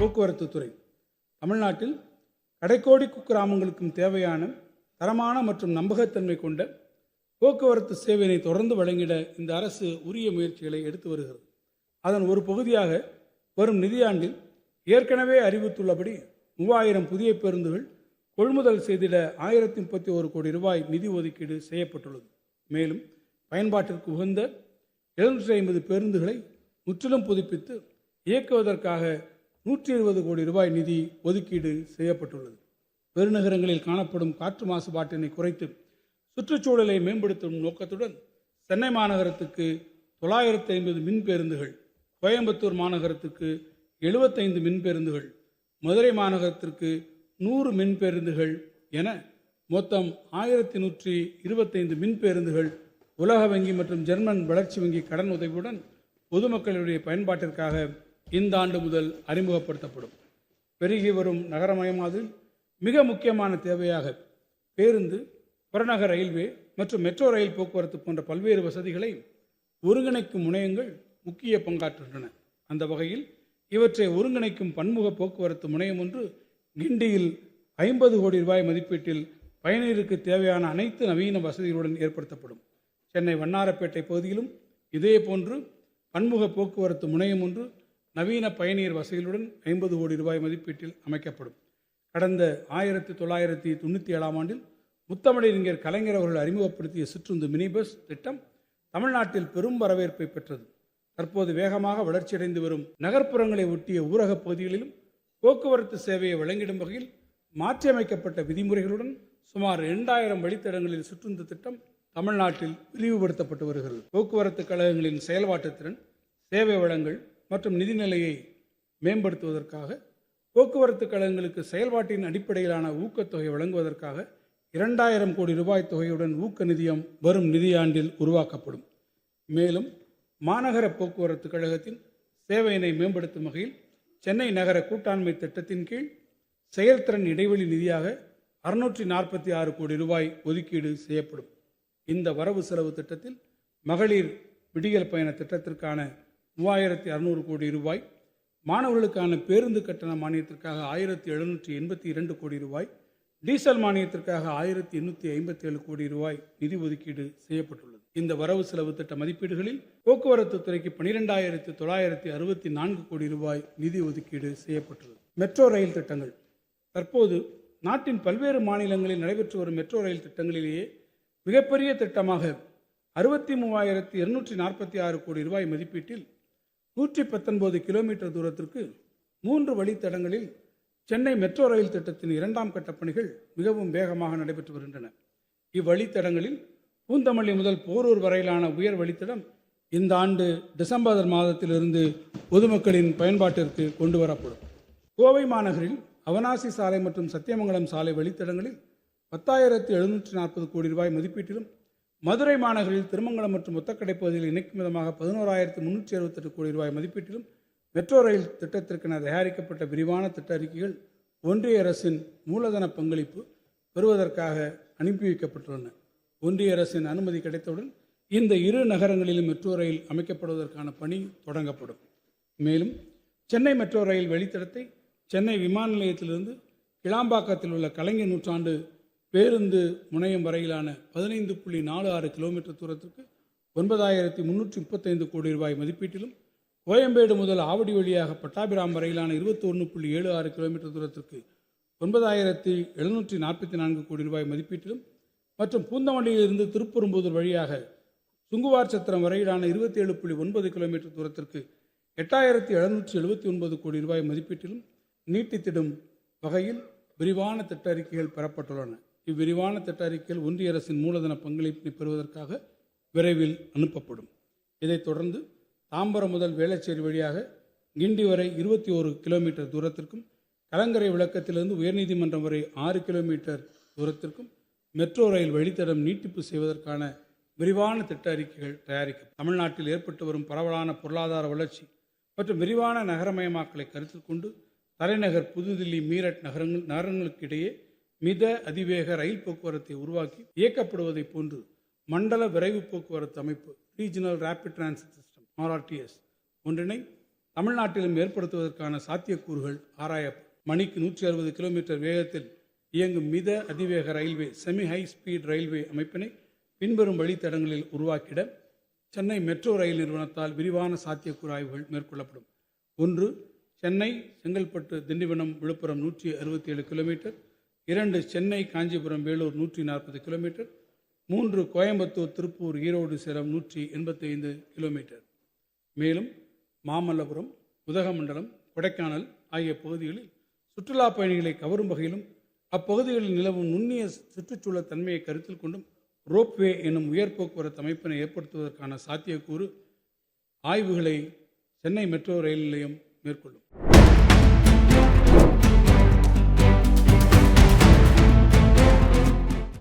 போக்குவரத்து துறை. தமிழ்நாட்டில் கடைக்கோடி குக்கிராமங்களுக்கும் தேவையான தரமான மற்றும் நம்பகத்தன்மை கொண்ட போக்குவரத்து சேவையினை தொடர்ந்து வழங்கிட இந்த அரசு உரிய முயற்சிகளை எடுத்து வருகிறது. அதன் ஒரு பகுதியாக வரும் நிதியாண்டில் ஏற்கனவே அறிவித்துள்ளபடி மூவாயிரம் புதிய பேருந்துகள் கொள்முதல் செய்திட ஆயிரத்தி முப்பத்தி ஒரு கோடி ரூபாய் நிதி ஒதுக்கீடு செய்யப்பட்டுள்ளது. மேலும் பயன்பாட்டிற்கு உகந்த எழுநூற்றி ஐம்பது பேருந்துகளை முற்றிலும் புதுப்பித்து இயக்குவதற்காக நூற்றி இருபது கோடி ரூபாய் நிதி ஒதுக்கீடு செய்யப்பட்டுள்ளது. பெருநகரங்களில் காணப்படும் காற்று மாசுபாட்டினை குறைத்து சுற்றுச்சூழலை மேம்படுத்தும் நோக்கத்துடன் சென்னை மாநகரத்துக்கு தொள்ளாயிரத்தி ஐம்பது மின் பேருந்துகள் கோயம்புத்தூர் மாநகரத்துக்கு எழுபத்தைந்து மின் பேருந்துகள் மதுரை மாநகரத்திற்கு நூறு மின் பேருந்துகள் என மொத்தம் ஆயிரத்தி நூற்றி இருபத்தைந்து மின் பேருந்துகள் உலக வங்கி மற்றும் ஜெர்மன் வளர்ச்சி வங்கி கடன் உதவியுடன் பொதுமக்களுடைய பயன்பாட்டிற்காக இந்த ஆண்டு முதல் அறிமுகப்படுத்தப்படும். பெருகி வரும் நகரமயமாதல் மிக முக்கியமான தேவையாக பேருந்து புறநகர் ரயில்வே மற்றும் மெட்ரோ ரயில் போக்குவரத்து போன்ற பல்வேறு வசதிகளை ஒருங்கிணைக்கும் முனையங்கள் முக்கிய பங்காற்றுகின்றன. அந்த வகையில் இவற்றை ஒருங்கிணைக்கும் பன்முக போக்குவரத்து முனையம் ஒன்று கிண்டியில் ஐம்பது கோடி ரூபாய் மதிப்பீட்டில் பயணியருக்கு தேவையான அனைத்து நவீன வசதிகளுடன் ஏற்படுத்தப்படும். சென்னை வண்ணாரப்பேட்டை பகுதியிலும் இதே போன்று பன்முக போக்குவரத்து முனையம் ஒன்று நவீன பயணியர் வசதிகளுடன் ஐம்பது கோடி ரூபாய் மதிப்பீட்டில் அமைக்கப்படும். கடந்த ஆயிரத்தி தொள்ளாயிரத்தி தொண்ணூற்றி ஏழாம் ஆண்டில் முத்தமிழறிஞர் கலைஞர் அவர்கள் அறிமுகப்படுத்திய சிற்றுந்து மினி பஸ் திட்டம் தமிழ்நாட்டில் பெரும் வரவேற்பை பெற்றது. தற்போது வேகமாக வளர்ச்சியடைந்து வரும் நகர்ப்புறங்களை ஒட்டிய ஊரகப் பகுதிகளிலும் போக்குவரத்து சேவையை வழங்கிடும் வகையில் மாற்றியமைக்கப்பட்ட விதிமுறைகளுடன் சுமார் இரண்டாயிரம் வழித்தடங்களில் சுற்றுந்து திட்டம் தமிழ்நாட்டில் விரிவுபடுத்தப்பட்டு வருகிறது. போக்குவரத்து கழகங்களின் செயல்பாட்டு திறன் சேவை வளங்கள் மற்றும் நிதிநிலையை மேம்படுத்துவதற்காக போக்குவரத்து கழகங்களுக்கு செயல்பாட்டின் அடிப்படையிலான ஊக்கத்தொகை வழங்குவதற்காக இரண்டாயிரம் கோடி ரூபாய் தொகையுடன் ஊக்க நிதியம் வரும் நிதியாண்டில் உருவாக்கப்படும். மேலும் மாநகர போக்குவரத்து கழகத்தின் சேவையினை மேம்படுத்தும் வகையில் சென்னை நகர கூட்டாண்மை திட்டத்தின் கீழ் செயல்திறன் இடைவெளி நிதியாக அறுநூற்றி நாற்பத்தி ஆறு கோடி ரூபாய் ஒதுக்கீடு செய்யப்படும். இந்த வரவு செலவு திட்டத்தில் மகளிர் விடியல் பயண திட்டத்திற்கான மூவாயிரத்தி அறுநூறு கோடி ரூபாய். மாணவர்களுக்கான பேருந்து கட்டண மானியத்திற்காக ஆயிரத்தி எழுநூற்றி எண்பத்தி இரண்டு கோடி ரூபாய். டீசல் மானியத்திற்காக ஆயிரத்தி எண்ணூற்றி ஐம்பத்தி ஏழு கோடி ரூபாய் நிதி ஒதுக்கீடு செய்யப்பட்டுள்ளது. இந்த வரவு செலவு திட்ட மதிப்பீடுகளில் போக்குவரத்து துறைக்கு பனிரெண்டாயிரத்தி தொள்ளாயிரத்தி அறுபத்தி நான்கு கோடி ரூபாய் நிதி ஒதுக்கீடு செய்யப்பட்டுள்ளது. மெட்ரோ ரயில் திட்டங்கள். தற்போது நாட்டின் பல்வேறு மாநிலங்களில் நடைபெற்று வரும் மெட்ரோ ரயில் திட்டங்களிலேயே மிகப்பெரிய திட்டமாக அறுபத்தி மூவாயிரத்தி இருநூற்றி நாற்பத்தி ஆறு கோடி ரூபாய் மதிப்பீட்டில் நூற்றி பத்தொன்பது கிலோமீட்டர் தூரத்திற்கு மூன்று வழித்தடங்களில் சென்னை மெட்ரோ ரயில் திட்டத்தின் இரண்டாம் கட்ட பணிகள் மிகவும் வேகமாக நடைபெற்று வருகின்றன. இவ்வழித்தடங்களில் பூந்தமல்லி முதல் போரூர் வரையிலான உயர் வழித்தடம் இந்த ஆண்டு டிசம்பர் மாதத்திலிருந்து பொதுமக்களின் பயன்பாட்டிற்கு கொண்டு வரப்படும். கோவை மாநகரில் அவனாசி சாலை மற்றும் சத்தியமங்கலம் சாலை வழித்தடங்களில் பத்தாயிரத்து எழுநூற்றி நாற்பது கோடி ரூபாய் மதிப்பீட்டிலும் மதுரை மாநகரில் திருமங்கலம் மற்றும் ஒத்தக்கடை பகுதியில் இணைக்கும் விதமாக பதினோராயிரத்து முன்னூற்றி அறுபத்தெட்டு கோடி ரூபாய் மதிப்பீட்டிலும் மெட்ரோ ரயில் திட்டத்திற்கென தயாரிக்கப்பட்ட விரிவான திட்ட அறிக்கைகள் ஒன்றிய அரசின் மூலதன பங்களிப்பு பெறுவதற்காக அனுப்பி வைக்கப்பட்டுள்ளன. ஒன்றிய அரசின் அனுமதி கிடைத்தவுடன் இந்த இரு நகரங்களிலும் மெட்ரோ ரயில் அமைக்கப்படுவதற்கான பணி தொடங்கப்படும். மேலும் சென்னை மெட்ரோ ரயில் வழித்தடத்தை சென்னை விமான நிலையத்திலிருந்து கிளாம்பாக்கத்தில் உள்ள கலைஞர் நூற்றாண்டு பேருந்து முனையம் வரையிலான பதினைந்து புள்ளி நாலு ஆறு கிலோமீட்டர் தூரத்திற்கு ஒன்பதாயிரத்தி முன்னூற்றி முப்பத்தைந்து கோடி ரூபாய் மதிப்பீட்டிலும் கோயம்பேடு முதல் ஆவடி வழியாக பட்டாபிராம் வரையிலான இருபத்தி ஒன்று புள்ளி ஏழு ஆறு கிலோமீட்டர் தூரத்திற்கு ஒன்பதாயிரத்தி எழுநூற்றி நாற்பத்தி நான்கு கோடி ரூபாய் மதிப்பீட்டிலும் மற்றும் பூந்தமல்லியிலிருந்து திருப்பெரும்புதூர் வழியாக சுங்குவார் சத்திரம் வரையிலான இருபத்தி ஏழு புள்ளி ஒன்பது கிலோமீட்டர் தூரத்திற்கு எட்டாயிரத்தி எழுநூற்றி எழுபத்தி ஒன்பது கோடி ரூபாய் மதிப்பீட்டிலும் நீட்டித்திடும் வகையில் விரிவான திட்ட அறிக்கைகள் பெறப்பட்டுள்ளன. இவ்விரிவான திட்ட அறிக்கையில் ஒன்றிய அரசின் மூலதன பங்களிப்பினை பெறுவதற்காக விரைவில் அனுப்பப்படும். இதைத் தொடர்ந்து தாம்பரம் முதல் வேளச்சேரி வழியாக கிண்டி வரை இருபத்தி ஒரு கிலோமீட்டர் தூரத்திற்கும் கலங்கரை விளக்கத்திலிருந்து உயர்நீதிமன்றம் வரை ஆறு கிலோமீட்டர் தூரத்திற்கும் மெட்ரோ ரயில் வழித்தடம் நீட்டிப்பு செய்வதற்கான விரிவான திட்ட அறிக்கைகள் தயாரிக்கும் தமிழ்நாட்டில் ஏற்பட்டு வரும் பரவலான பொருளாதார வளர்ச்சி மற்றும் விரிவான நகரமயமாக்கலை கருத்தில் கொண்டு தலைநகர் புதுதில்லி மீரட் நகரங்கள் நகரங்களுக்கு இடையே மித அதிவேக ரயில் போக்குவரத்தை உருவாக்கி இயக்கப்படுவதைப் போன்று மண்டல விரைவு போக்குவரத்து அமைப்பு regional rapid transit system RRTS ஒன்றினை தமிழ்நாட்டிலும் ஏற்படுத்துவதற்கான சாத்தியக்கூறுகள் ஆராயப்படும் மணிக்கு நூற்றி அறுபது கிலோமீட்டர் வேகத்தில் இயங்கும் மித அதிவேக railway semi high speed railway அமைப்பினை பின்வரும் வழித்தடங்களில் உருவாக்கிட சென்னை மெட்ரோ ரயில் நிறுவனத்தால் விரிவான சாத்தியக்கூறு ஆய்வுகள் மேற்கொள்ளப்படும். ஒன்று சென்னை செங்கல்பட்டு திண்டிவனம் விழுப்புரம் நூற்றி அறுபத்தி ஏழு கிலோமீட்டர் இரண்டு சென்னை காஞ்சிபுரம் வேலூர் நூற்றி நாற்பது கிலோமீட்டர் மூன்று கோயம்புத்தூர் திருப்பூர் ஈரோடு சேலம் நூற்றி எண்பத்தி ஐந்து கிலோமீட்டர். மேலும் மாமல்லபுரம் உதகமண்டலம் கொடைக்கானல் ஆகிய பகுதிகளில் சுற்றுலா பயணிகளை கவரும் வகையிலும் அப்பகுதிகளில் நிலவும் நுண்ணிய சுற்றுச்சூழல் தன்மையை கருத்தில் கொண்டும் ரோப்வே என்னும் உயர் போக்குவரத்து அமைப்பினை ஏற்படுத்துவதற்கான சாத்தியக்கூறு ஆய்வுகளை சென்னை மெட்ரோ ரயில் நிலையம் மேற்கொள்ளும்.